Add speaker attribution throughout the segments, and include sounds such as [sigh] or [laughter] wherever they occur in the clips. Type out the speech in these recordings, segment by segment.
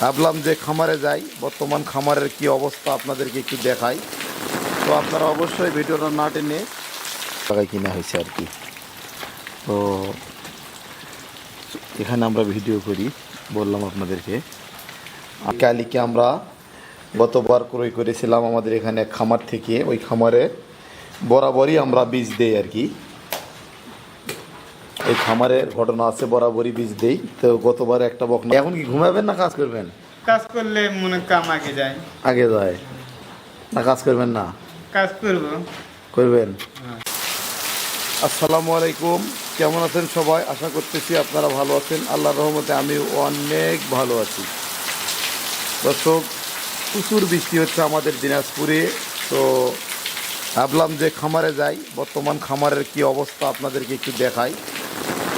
Speaker 1: ভাবলাম যে খামারে যাই, বর্তমান খামারের কি অবস্থা আপনাদেরকে একটু দেখাই। তো আপনারা অবশ্যই ভিডিওটা না টেনে টাকায় কিনা হয়েছে আর কি। তো এখানে আমরা ভিডিও করি, বললাম আপনাদেরকে। কালিকে আমরা গতবার ক্রয় করেছিলাম আমাদের এখানে খামার থেকে, ওই খামারে বরাবরই আমরা বীজ দেই আর কি। এই খামারের ঘটনা আছে বরাবরই বীজ দেই। তো গতবার একটা বকনা এখন কি ঘুমাবেন না কাজ করবেন?
Speaker 2: কাজ করলে মনে কাম আগে যায়।
Speaker 1: আগে যায়। না কাজ করবেন না?
Speaker 2: কাজ করব।
Speaker 1: করবেন?
Speaker 2: হ্যাঁ।
Speaker 1: আসসালামু আলাইকুম। কেমন আছেন সবাই? আশা করতেছি আপনারা ভালো আছেন। আল্লাহর রহমতে আমি অনেক ভালো আছি। দর্শক প্রচুর বৃষ্টি হচ্ছে আমাদের দিনাজপুরে। তো ভাবলাম যে খামারে যাই। বর্তমান খামারের কি অবস্থা আপনাদেরকে একটু দেখাই।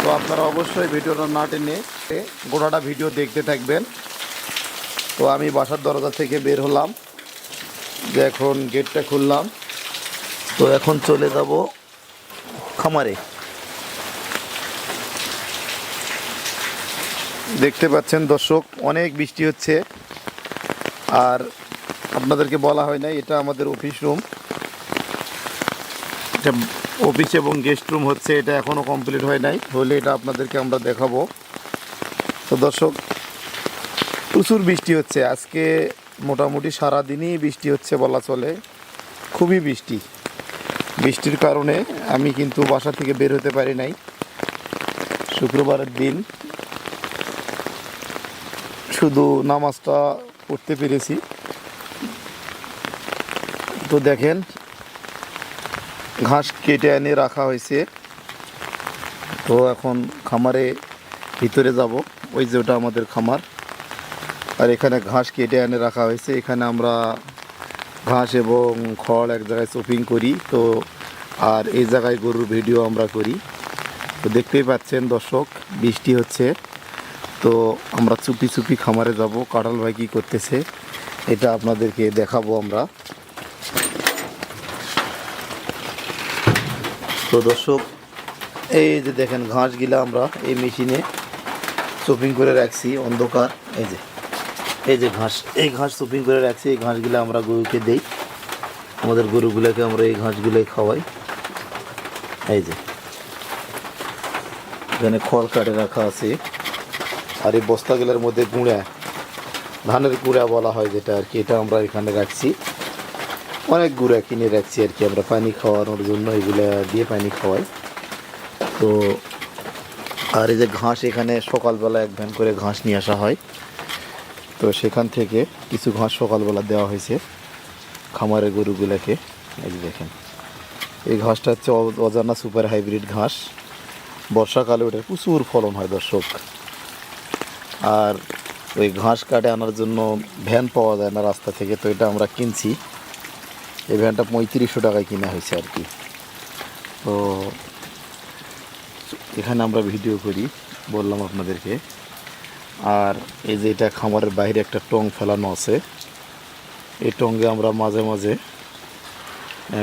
Speaker 1: তো আপনারা অবশ্যই ভিডিওটা না টেনে গোটাটা ভিডিও দেখতে থাকবেন। তো আমি বাসার দরজা থেকে বের হলাম। যে এখন গেটটা খুললাম। তো এখন চলে যাব খামারে। দেখতে পাচ্ছেন দর্শক, অনেক বৃষ্টি হচ্ছে। আর আপনাদেরকে বলা হয় না এটা আমাদের অফিস রুম। এটা অফিস এবং গেস্ট রুম হচ্ছে, এটা এখনও কমপ্লিট হয় নাই। হলে এটা আপনাদেরকে আমরা দেখাবো। তো দর্শক, প্রচুর বৃষ্টি হচ্ছে। আজকে মোটামুটি সারাদিনই বৃষ্টি হচ্ছে বলা চলে। খুবই বৃষ্টি। বৃষ্টির কারণে আমি কিন্তু বাসা থেকে বের হতে পারি নাই। শুক্রবারের দিন শুধু নামাজটা পড়তে পেরেছি। তো দেখেন ঘাস কেটে এনে রাখা হয়েছে। তো এখন খামারে ভিতরে যাব। ওই যে ওটা আমাদের খামার। আর এখানে ঘাস কেটে এনে রাখা হয়েছে। এখানে আমরা ঘাস এবং খড় এক জায়গায় শপিং করি। তো আর এই জায়গায় গরুর ভিডিও আমরা করি। তো দেখতেই পাচ্ছেন দর্শক, বৃষ্টি হচ্ছে। তো আমরা চুপি চুপি খামারে যাব। কাঁঠাল ভাই কী করতেছে? এটা আপনাদেরকে দেখাবো আমরা। তো দর্শক, এই যে দেখেন ঘাসগুলা আমরা এই মেশিনে চপিং করে রাখছি অন্ধকার। এই যে এই যে ঘাস, এই ঘাস চপিং করে রাখছি, এই ঘাসগুলো আমরা গরুকে দেই। আমাদের গরুগুলোকে আমরা এই ঘাসগুলোই খাওয়াই। এই যে, এখানে খড় কাটে রাখা আছে। আর এই বস্তাগুলোর মধ্যে গুঁড়া, ধানের গুঁড়া বলা হয় যেটা আর কি, এটা আমরা এখানে রাখছি। অনেক গুঁড়া কিনে রাখছি আর কি। আমরা পানি খাওয়ানোর জন্য এগুলো দিয়ে পানি খাওয়াই। তো আর এই যে ঘাস এখানে সকালবেলা এক ভ্যান করে ঘাস নিয়ে আসা হয়। তো সেখান থেকে কিছু ঘাস সকালবেলা দেওয়া হয়েছে খামারের গরুগুলোকে। এই যে দেখেন। এই ঘাসটা হচ্ছে অজানা সুপার হাইব্রিড ঘাস। বর্ষাকালে ওটার প্রচুর ফলন হয় দর্শক। আর ওই ঘাস কাটে আনার জন্য ভ্যান পাওয়া যায় না রাস্তা থেকে, তো এটা আমরা কিনছি। এই ভ্যানটা পঁয়ত্রিশশো টাকায় কিনা হয়েছে আর কি। তো এখানে আমরা ভিডিও করি, বললাম আপনাদেরকে। আর এই যে এটা খামারের বাইরে একটা টং ফেলানো আছে। এই টঙ্গে আমরা মাঝে মাঝে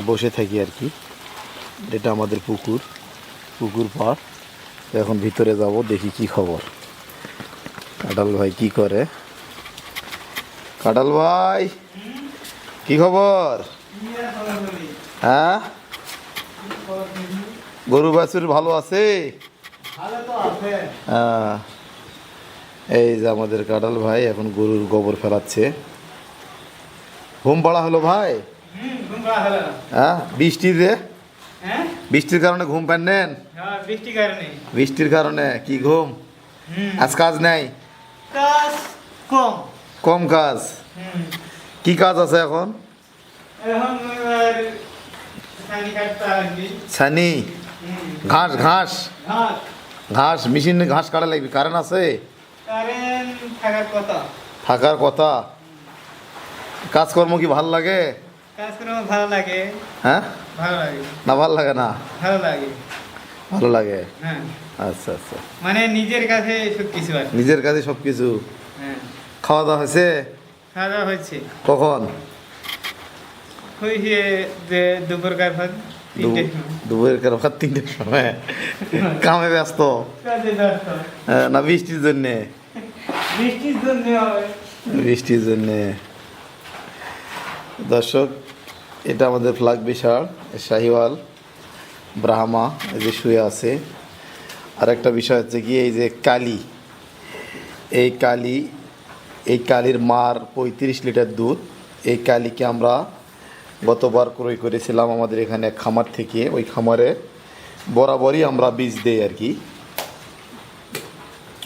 Speaker 1: বসে থাকি আর কি। এটা আমাদের পুকুর পুকুর পাড়। এখন ভিতরে যাব, দেখি কি খবর। কাটাল ভাই কি করে? কাটাল ভাই, কি খবর? হ্যাঁ? গরু বাছুর ভালো আছে? হ্যাঁ। এই যে আমাদের কাটাল ভাই এখন গরুর গোবর ফেলাচ্ছে। ঘুম পাড়া হলো ভাই? হ্যাঁ? বৃষ্টিতে
Speaker 2: হ্যাঁ
Speaker 1: বৃষ্টির কারণে ঘুম পান নেন? বৃষ্টির কারণে? কি ঘুম? আজ কাজ নেই?
Speaker 2: কাজ কম।
Speaker 1: কম কাজ? কি কাজ আছে এখন? ছানি ঘাস ঘাস।
Speaker 2: ঘাস।
Speaker 1: মেশিন ঘাস কাটা লাগবে কারেন্ট আছে?
Speaker 2: থাকার কথা।
Speaker 1: থাকার কথা? কাজকর্ম কি ভালো লাগে?
Speaker 2: কাজ ভালো লাগে।
Speaker 1: হ্যাঁ?
Speaker 2: ভালো লাগে।
Speaker 1: না ভালো লাগে না?
Speaker 2: ভালো লাগে।
Speaker 1: ভালো লাগে?
Speaker 2: হ্যাঁ।
Speaker 1: আচ্ছা আচ্ছা।
Speaker 2: মানে নিজের কাছে সব কিছু
Speaker 1: নিজের কাছে সব কিছু?
Speaker 2: হ্যাঁ।
Speaker 1: খাওয়া দাওয়া হয়েছে?
Speaker 2: খাওয়া দাওয়া হয়েছে।
Speaker 1: কখন?
Speaker 2: হয়েছে যে দুপুরকার ভাত?
Speaker 1: দুপুরের কারও ভাত তিনটের সময়? কামে ব্যস্ত। না বৃষ্টির জন্যে?
Speaker 2: বৃষ্টির জন্য
Speaker 1: বৃষ্টির জন্যে। দর্শক এটা আমাদের ফ্লাগ বিশাল শাহিওয়াল ব্রাহ্মা এই যে শুয়ে আছে। আর একটা বিষয় হচ্ছে কি এই যে কালি। এই কালি এই কালির মার পঁয়ত্রিশ লিটার দুধ। এই কালিকে আমরা গতবার ক্রয় করেছিলাম আমাদের এখানে খামার থেকে, ওই খামারে বরাবরই আমরা বীজ দেই আর কি।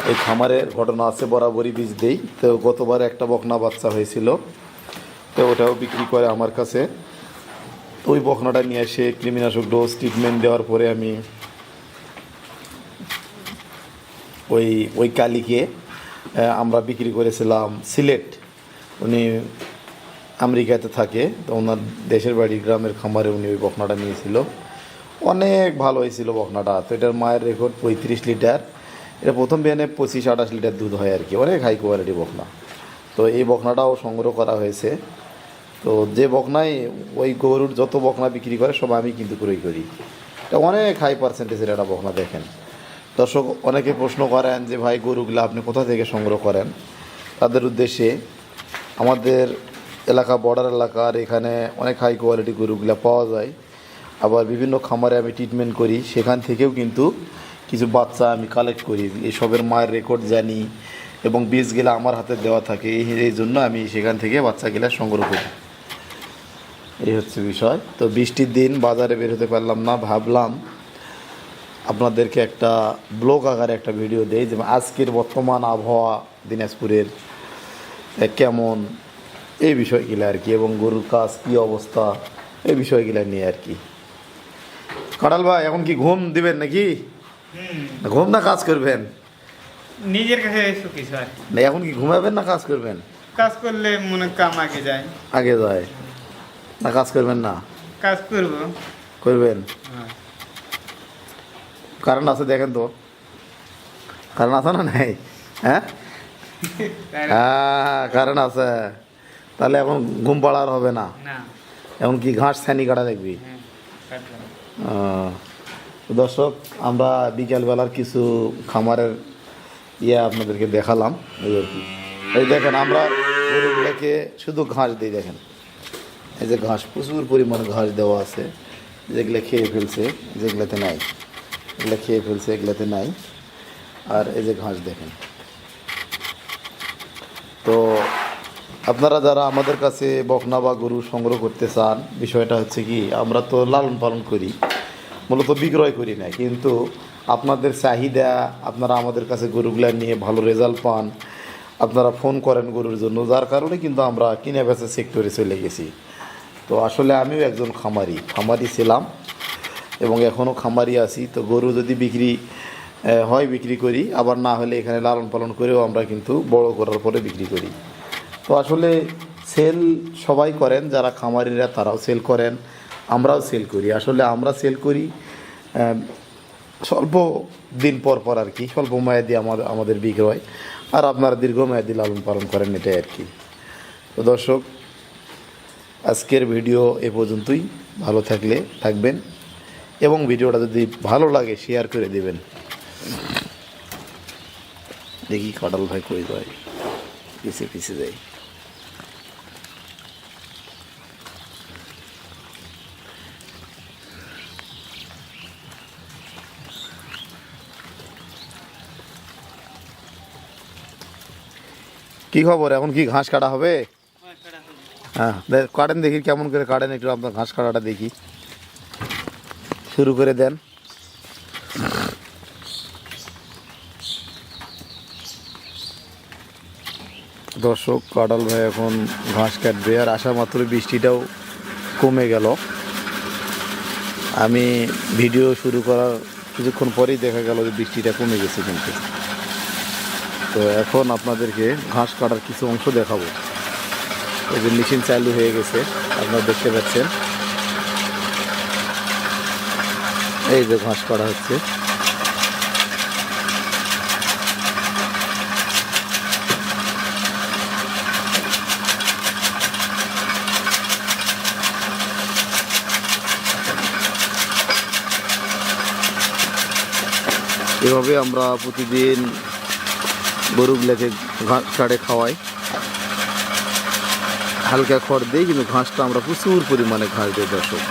Speaker 1: এই খামারের ঘটনা আছে, বরাবরই বীজ দেই। তো গতবার একটা বকনা বাচ্চা হয়েছিল, তো ওটাও বিক্রি করে আমার কাছে। তো ওই বকনাটা নিয়ে এসে কৃমিনাশক ডোজ ট্রিটমেন্ট দেওয়ার পরে আমি ওই ওই কালিকে আমরা বিক্রি করেছিলাম সিলেট। উনি আমেরিকাতে থাকে, তো ওনার দেশের বাড়ি গ্রামের খামারে উনি ওই বকনাটা নিয়েছিল। অনেক ভালো হয়েছিল বকনাটা, তো এটার মায়ের রেকর্ড পঁয়ত্রিশ লিটার। এটা প্রথম বিয়ানে পঁচিশ আঠাশ লিটার দুধ হয় আর কি, অনেক হাই কোয়ালিটি বকনা। তো এই বকনাটাও সংগ্রহ করা হয়েছে। তো যে বকনাই ওই গরুর যত বকনা বিক্রি করে, সব আমি কিন্তু ক্রয় করি। এটা অনেক হাই পার্সেন্টেজের একটা বকনা দেখেন। দর্শক, অনেকে প্রশ্ন করেন যে, ভাই, গরুগুলো আপনি কোথা থেকে সংগ্রহ করেন? তাদের উদ্দেশ্যে আমাদের এলাকা বর্ডার এলাকার এখানে অনেক হাই কোয়ালিটি গরুগুলো পাওয়া যায়। আবার বিভিন্ন খামারে আমি ট্রিটমেন্ট করি, সেখান থেকেও কিন্তু কিছু বাচ্চা আমি কালেক্ট করি। এসবের মায়ের রেকর্ড জানি এবং বীজগুলো আমার হাতে দেওয়া থাকে। এই জন্য আমি সেখান থেকে বাচ্চাগুলো সংগ্রহ করি। এই হচ্ছে বিষয়। তো বৃষ্টির দিন বাজারে বের হতে পারলাম না, ভাবলাম আপনাদেরকে একটা ব্লগ আকারে একটা ভিডিও দেই যেমন আজকের বর্তমান আবহাওয়া দিনাজপুরের কেমন এই বিষয়গুলো আর কি এবং গরুর কাজ কী অবস্থা এই বিষয়গুলো নিয়ে আর কি। কাঁড়াল ভাই এখন কি ঘুম দিবেন নাকি? ঘুম না কাজ করবেন?
Speaker 2: নিজের কাছে কিছু আর
Speaker 1: না এখন কি ঘুমাবেন না কাজ করবেন?
Speaker 2: কাজ করলে মনে কাম আগে যায়।
Speaker 1: আগে যায়। না কাজ করবেন না?
Speaker 2: কাজ করব।
Speaker 1: করবেন?
Speaker 2: হ্যাঁ।
Speaker 1: কারণ আছে দেখেন তো। কারণ আছে না নাই? হ্যাঁ? [laughs] হ্যাঁ কারণ আছে। তাহলে এখন ঘুম পাড়ার হবে না। এখন কি ঘাস ছানি কাটা দেখবি?
Speaker 2: হ্যাঁ
Speaker 1: দর্শক আমরা বিকেলবেলার কিছু খামারের ইয়ে আপনাদেরকে দেখালাম। এই আর কি। এই দেখেন আমরা গরুগুলোকে শুধু ঘাস দিই দেখেন। এই যে ঘাস প্রচুর পরিমাণে ঘাস দেওয়া আছে। যেগুলো খেয়ে ফেলছে যেগুলোতে নাই। এগুলো খেয়ে ফেলছে এগুলোতে নাই। আর এই যে ঘাস দেখেন। তো আপনারা যারা আমাদের কাছে বকনা বা গরু সংগ্রহ করতে চান, বিষয়টা হচ্ছে কি, আমরা তো লালন পালন করি, মূলত বিক্রয় করি না, কিন্তু আপনাদের চাহিদা, আপনারা আমাদের কাছে গরুগুলা নিয়ে ভালো রেজাল্ট পান, আপনারা ফোন করেন গরুর জন্য, যার কারণে কিন্তু আমরা কিনে বেচা সেক্টরে চলে গেছি। তো আসলে আমিও একজন খামারি খামারি ছিলাম এবং এখনও খামারি আছি, তো গরু যদি বিক্রি হয় বিক্রি করি, আবার না হলে এখানে লালন পালন করেও আমরা কিন্তু বড় করার পরে বিক্রি করি। তো আসলে সেল সবাই করেন, যারা খামারিরা তারাও সেল করেন, আমরাও সেল করি। আসলে আমরা সেল করি স্বল্প দিন পর পর আর কি, স্বল্প মেয়াদি আমাদের আমাদের বিক্রয়, আর আপনারা দীর্ঘমেয়াদী লালন পালন করেন এটাই আর কি। তো দর্শক, আজকের ভিডিও এ পর্যন্তই। ভালো থাকলে থাকবেন, এবং ভিডিওটা যদি ভালো লাগে শেয়ার করে দেবেন। দেখি কাটাল ভাই কই যায় পিছিয়ে পিছিয়ে যায়। কি খবর? এখন কি ঘাস কাটা হবে? হ্যাঁ কাটেন দেখি কেমন করে কাটেন একটু আপনার ঘাস কাটাটা দেখি। শুরু করে দেন। দর্শক কাটাল ভাই এখন ঘাস কাটবে আর আসা মাত্র বৃষ্টিটাও কমে গেল। আমি ভিডিও শুরু করার কিছুক্ষণ পরেই দেখা গেল যে বৃষ্টিটা কমে গেছে কিন্তু। তো এখন আপনাদেরকে ঘাস কাটার কিছু অংশ দেখাবো। এই যে মেশিন চালু হয়ে গেছে, আপনারা দেখতে পাচ্ছেন। এই যে ঘাস কাটা হচ্ছে। এভাবে আমরা প্রতিদিন গরুগুলোকে ঘাস কাটে খাওয়াই। হালকা খড় দিই কিন্তু ঘাসটা আমরা প্রচুর পরিমাণে ঘাস দিই দর্শক